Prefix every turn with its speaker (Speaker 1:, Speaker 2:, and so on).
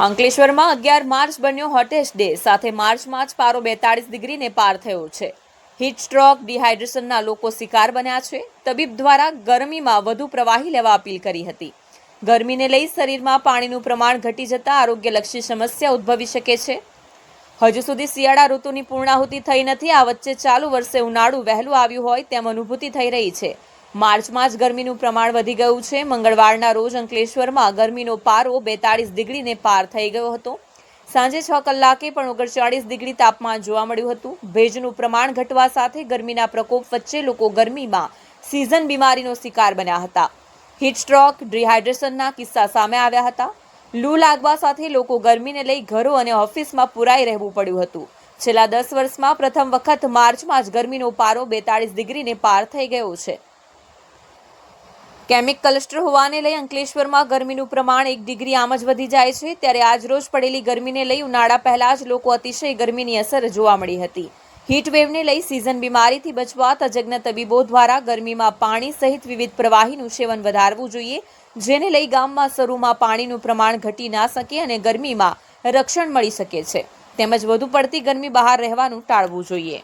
Speaker 1: અંકલેશ્વરમાં અગિયાર માર્ચ બન્યો હોટેસ્ટ ડે સાથે માર્ચમાં જ પારો બેતાળીસ ડિગ્રીને પાર થયો છે. હીટ સ્ટ્રોક ડિહાઇડ્રેશનના લોકો શિકાર બન્યા છે. તબીબ દ્વારા ગરમીમાં વધુ પ્રવાહી લેવા અપીલ કરી હતી. ગરમીને લઈ શરીરમાં પાણીનું પ્રમાણ ઘટી જતાં આરોગ્યલક્ષી સમસ્યા ઉદ્ભવી શકે છે. હજુ સુધી શિયાળા ઋતુની પૂર્ણાહુતિ થઈ નથી. આ વચ્ચે ચાલુ વર્ષે ઉનાળું વહેલું આવ્યું હોય તેમ અનુભૂતિ થઈ રહી છે. માર્ચમાં જ ગરમીનું પ્રમાણ વધી ગયું છે. મંગળવારના રોજ અંકલેશ્વરમાં ગરમીનો પારો બેતાળીસ ડિગ્રીને પાર થઈ ગયો હતો. સાંજે છ કલાકે પણ ઓગણચાળીસ ડિગ્રી તાપમાન જોવા મળ્યું હતું. ભેજનું પ્રમાણ ઘટવા સાથે ગરમીના પ્રકોપ વચ્ચે લોકો ગરમીમાં સિઝન બીમારીનો શિકાર બન્યા હતા. હીટસ્ટ્રોક ડિહાઇડ્રેશનના કિસ્સા સામે આવ્યા હતા. લૂ લાગવા સાથે લોકો ગરમીને લઈ ઘરો અને ઓફિસમાં પુરાઈ રહેવું પડ્યું હતું. છેલ્લા દસ વર્ષમાં પ્રથમ વખત માર્ચમાં જ ગરમીનો પારો બેતાળીસ ડિગ્રીને પાર થઈ ગયો છે. કેમિક ક્લસ્ટર હોવાને લઈ અંકલેશ્વરમાં ગરમીનું પ્રમાણ એક ડિગ્રી આમ જ વધી જાય છે. ત્યારે આજરોજ પડેલી ગરમીને લઈ ઉનાળા પહેલા જ લોકો અતિશય ગરમીની અસર જોવા મળી હતી. હીટવેવને લઈ સિઝન બીમારીથી બચવા તજજ્ઞ તબીબો દ્વારા ગરમીમાં પાણી સહિત વિવિધ પ્રવાહીનું સેવન વધારવું જોઈએ, જેને લઈ ગામમાં શરૂમાં પાણીનું પ્રમાણ ઘટી ના શકે અને ગરમીમાં રક્ષણ મળી શકે છે. તેમજ વધુ પડતી ગરમી બહાર રહેવાનું ટાળવું જોઈએ.